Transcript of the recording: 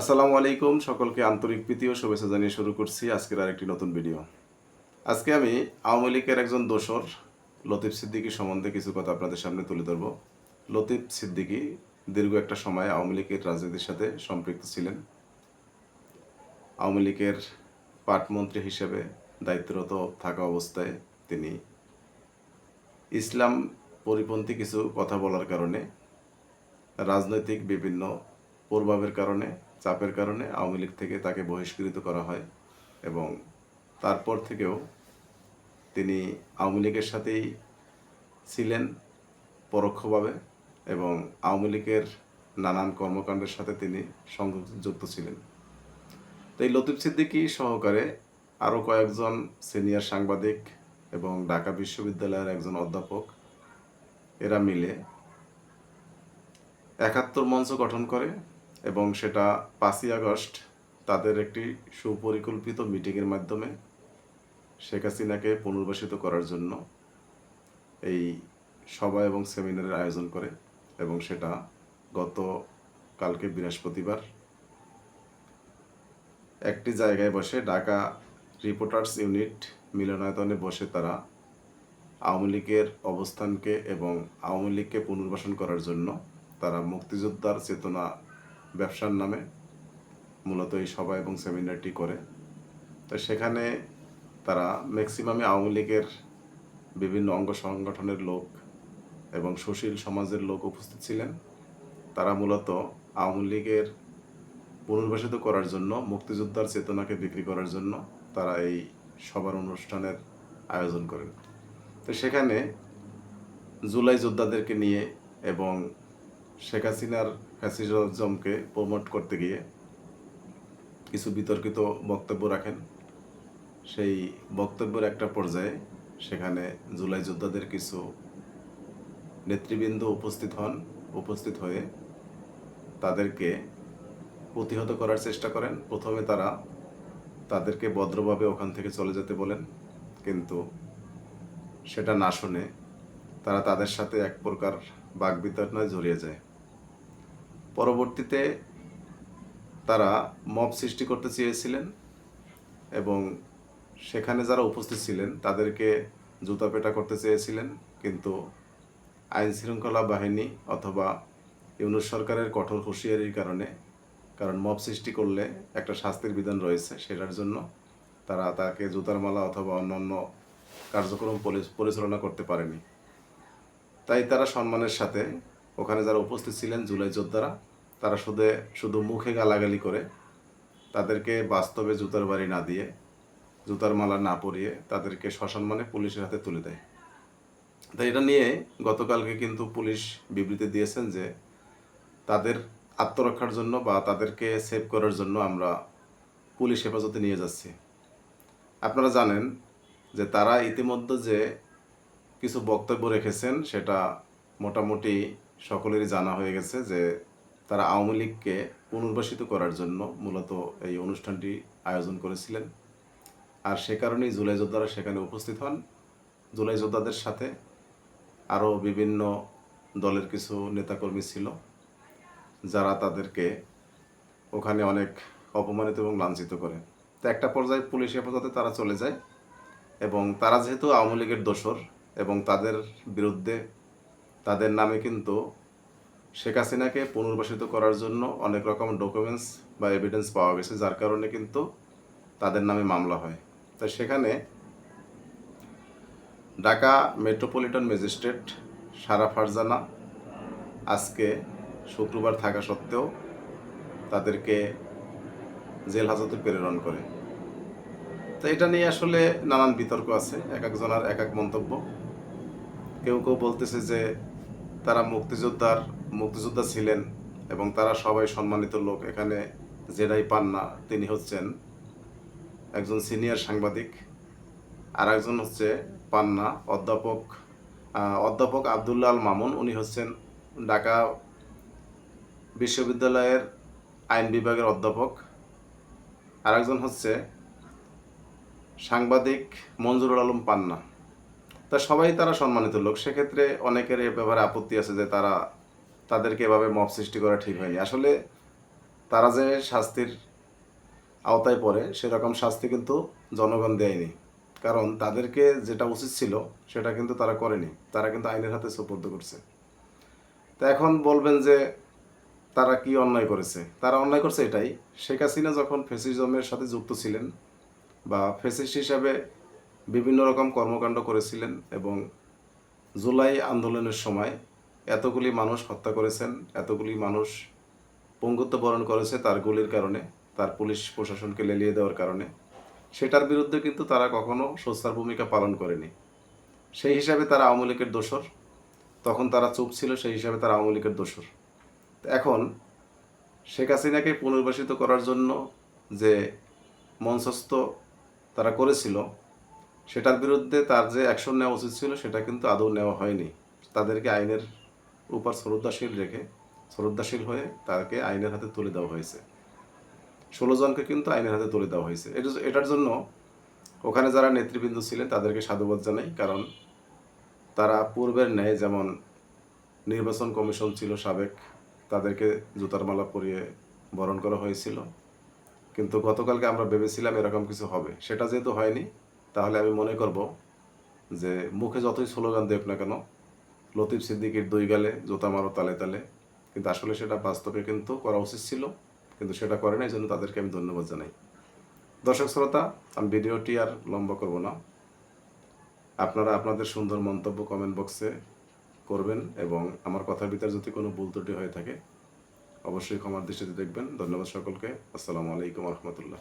আসসালামু আলাইকুম, সকলকে আন্তরিক প্রীতি ও শুভেচ্ছা জানিয়ে শুরু করছি আজকের আরেকটি নতুন ভিডিও। আজকে আমি আওয়ামী লীগের একজন দোসর, লতিফ সিদ্দিকী সম্বন্ধে কিছু কথা আপনাদের সামনে তুলে ধরব। লতিফ সিদ্দিকী দীর্ঘ একটা সময় আওয়ামী লীগের রাজনীতির সাথে সম্পৃক্ত ছিলেন। আওয়ামী লীগের পাটমন্ত্রী হিসেবে দায়িত্বরত থাকা অবস্থায় তিনি ইসলাম পরিপন্থী কিছু কথা বলার কারণে, রাজনৈতিক বিভিন্ন প্রভাবের কারণে চাপের কারণে আওয়ামী লীগ থেকে তাকে বহিষ্কৃত করা হয় এবং তারপর থেকেও তিনি আওয়ামী লীগের সাথেই ছিলেন পরোক্ষভাবে এবং আওয়ামী লীগের নানান কর্মকাণ্ডের সাথে তিনি সংযুক্ত ছিলেন। তো এই লতিফ সিদ্দিকী সহকারে আরও কয়েকজন সিনিয়র সাংবাদিক এবং ঢাকা বিশ্ববিদ্যালয়ের একজন অধ্যাপক, এরা মিলে একাত্তর মঞ্চ গঠন করে এবং সেটা পাঁচই আগস্ট তাদের একটি সুপরিকল্পিত মিটিংয়ের মাধ্যমে শেখ হাসিনাকে পুনর্বাসিত করার জন্য এই সভা এবং সেমিনারের আয়োজন করে এবং সেটা গত কালকে বৃহস্পতিবার একটি জায়গায় বসে ঢাকা রিপোর্টার্স ইউনিট মিলনায়তনে বসে তারা আওয়ামী লীগের অবস্থানকে এবং আওয়ামী লীগকে পুনর্বাসন করার জন্য তারা মুক্তিযোদ্ধার চেতনা ব্যবসার নামে মূলত এই সভা এবং সেমিনারটি করে। তো সেখানে তারা ম্যাক্সিমামে আওয়ামী লীগের বিভিন্ন অঙ্গ সংগঠনের লোক এবং সুশীল সমাজের লোক উপস্থিত ছিলেন। তারা মূলত আওয়ামী লীগের পুনর্বাসিত করার জন্য, মুক্তিযোদ্ধার চেতনাকে বিক্রি করার জন্য তারা এই সবার অনুষ্ঠানের আয়োজন করেন। তো সেখানে জুলাই যোদ্ধাদেরকে নিয়ে এবং শেখ হাসিনার ফ্যাসিজমকে প্রমোট করতে গিয়ে কিছু বিতর্কিত বক্তব্য রাখেন। সেই বক্তব্যের একটা পর্যায়ে সেখানে জুলাই যোদ্ধাদের কিছু নেতৃবৃন্দ উপস্থিত হন, উপস্থিত হয়ে তাদেরকে প্রতিহত করার চেষ্টা করেন। প্রথমে তারা তাদেরকে ভদ্রভাবে ওখান থেকে চলে যেতে বলেন, কিন্তু সেটা না শুনে তারা তাদের সাথে এক প্রকার বাগবিতণ্ডায় জড়িয়ে যায়। পরবর্তীতে তারা মব সৃষ্টি করতে চেয়েছিলেন এবং সেখানে যারা উপস্থিত ছিলেন তাদেরকে জুতা পেটা করতে চেয়েছিলেন, কিন্তু আইন শৃঙ্খলা বাহিনী অথবা ইউনুস সরকারের কঠোর হুঁশিয়ারির কারণে, কারণ মব সৃষ্টি করলে একটা শাস্তির বিধান রয়েছে সেটার জন্য তারা তাকে জুতার মালা অথবা অন্যান্য কার্যক্রম পরিচালনা করতে পারেনি। তাই তারা সম্মানের সাথে ওখানে যারা উপস্থিত ছিলেন জুলাই যোদ্ধারা, তারা শুধু শুধু মুখে গালাগালি করে তাদেরকে বাস্তবে জুতার বাড়ি না দিয়ে, জুতার মালা না পরিয়ে তাদেরকে সসম্মানে পুলিশের হাতে তুলে দেয়। তাই এটা নিয়ে গতকালকে কিন্তু পুলিশ বিবৃতি দিয়েছেন যে তাদের আত্মরক্ষার জন্য বা তাদেরকে সেভ করার জন্য আমরা পুলিশ হেফাজতে নিয়ে যাচ্ছি। আপনারা জানেন যে তারা ইতিমধ্যে যে কিছু বক্তব্য রেখেছেন, সেটা মোটামুটি সকলেরই জানা হয়ে গেছে যে তারা আওয়ামী লীগকে পুনর্বাসিত করার জন্য মূলত এই অনুষ্ঠানটি আয়োজন করেছিলেন। আর সে কারণেই জুলাই যোদ্ধারা সেখানে উপস্থিত হন। জুলাই যোদ্ধাদের সাথে আরও বিভিন্ন দলের কিছু নেতাকর্মী ছিল, যারা তাদেরকে ওখানে অনেক অপমানিত এবং লাঞ্ছিত করে। তো একটা পর্যায়ে পুলিশ হেফাজতে তারা চলে যায় এবং তারা যেহেতু আওয়ামী লীগের দোসর এবং তাদের বিরুদ্ধে তাদের নামে কিন্তু শেখ হাসিনাকে পুনর্বাসিত করার জন্য অনেক রকম ডকুমেন্টস বা এভিডেন্স পাওয়া গেছে, যার কারণে কিন্তু তাদের নামে মামলা হয়। তাই সেখানে ঢাকা মেট্রোপলিটন ম্যাজিস্ট্রেট সারা ফারজানা আজকে শুক্রবার থাকা সত্ত্বেও তাদেরকে জেল হাজতে প্রেরণ করে। তো এটা নিয়ে আসলে নানান বিতর্ক আছে, এক একজনের এক এক মন্তব্য। কেউ কেউ বলতেছে যে তারা মুক্তিযোদ্ধার, মুক্তিযোদ্ধা ছিলেন এবং তারা সবাই সম্মানিত লোক। এখানে জেডাই পান না তিনি হচ্ছেন একজন সিনিয়র সাংবাদিক। আর একজন হচ্ছে পান্না, অধ্যাপক অধ্যাপক আবদুল্লাহ আল মামুন। উনি হচ্ছেন ঢাকা বিশ্ববিদ্যালয়ের আইন বিভাগের অধ্যাপক। আর একজন হচ্ছে সাংবাদিক মঞ্জুরুল আলম পান্না। তা সবাই তারা সম্মানিত লোক। সেক্ষেত্রে অনেকের এ ব্যাপারে আপত্তি আছে যে তারা তাদেরকে এভাবে মব সৃষ্টি করা ঠিক হয়নি। আসলে তারা যে শাস্তির আওতায় পড়ে, সেরকম শাস্তি কিন্তু জনগণ দেয়নি। কারণ তাদেরকে যেটা উচিত ছিল, সেটা কিন্তু তারা করেনি। তারা কিন্তু আইনের হাতে সুপর্দ করছে। তা এখন বলবেন যে তারা কি অন্যায় করেছে? তারা অন্যায় করছে এটাই। শেখ হাসিনা যখন ফেসিজমের সাথে যুক্ত ছিলেন বা ফেসিস্ট হিসাবে বিভিন্ন রকম কর্মকাণ্ড করেছিলেন এবং জুলাই আন্দোলনের সময় এতগুলি মানুষ হত্যা করেছেন, এতগুলি মানুষ পঙ্গুত্ব বরণ করেছে তার গুলির কারণে, তার পুলিশ প্রশাসনকে লেলিয়ে দেওয়ার কারণে। সেটার বিরুদ্ধে কিন্তু তারা কখনো সোচ্চার ভূমিকা পালন করেনি। সেই হিসাবে তারা আওয়ামী লীগের দোষর। তখন তারা চুপ ছিল, সেই হিসাবে তারা আওয়ামী লীগের দোষর। এখন শেখ হাসিনাকে পুনর্বাসিত করার জন্য যে মঞ্চস্থ তারা করেছিল সেটার বিরুদ্ধে তার যে অ্যাকশন নেওয়া উচিত ছিল, সেটা কিন্তু আদৌ নেওয়া হয়নি। তাদেরকে আইনের উপর শ্রদ্ধাশীল রেখে, শ্রদ্ধাশীল হয়ে তাকে আইনের হাতে তুলে দেওয়া হয়েছে। ষোলো জনকে কিন্তু আইনের হাতে তুলে দেওয়া হয়েছে। এটা- এটার জন্য ওখানে যারা নেতৃবৃন্দ ছিলেন, তাদেরকে সাধুবাদ জানাই। কারণ তারা পূর্বের ন্যায় যেমন নির্বাচন কমিশন ছিল সাবেক, তাদেরকে জুতার মালা পরিয়ে বরণ করা হয়েছিল। কিন্তু গতকালকে আমরা ভেবেছিলাম এরকম কিছু হবে। সেটা যেহেতু হয়নি তাহলে আমি মনে করব যে মুখে যতই স্লোগান দেখ না কেন, লতিফ সিদ্দিকির দুই গালে জোতা মারো তালে তালে। কিন্তু আসলে সেটা বাস্তবে কিন্তু করা উচিত ছিল, কিন্তু সেটা করে না এই জন্য তাদেরকে আমি ধন্যবাদ জানাই। দর্শক শ্রোতা, আমি ভিডিওটি আর লম্বা করব না। আপনারা আপনাদের সুন্দর মন্তব্য কমেন্ট বক্সে করবেন এবং আমার কথার ভিতরে যদি কোনো ভুল ত্রুটি হয়ে থাকে, অবশ্যই ক্ষমার দৃষ্টিতে দেখবেন। ধন্যবাদ সকলকে। আসসালামু আলাইকুম রহমতুল্লাহ।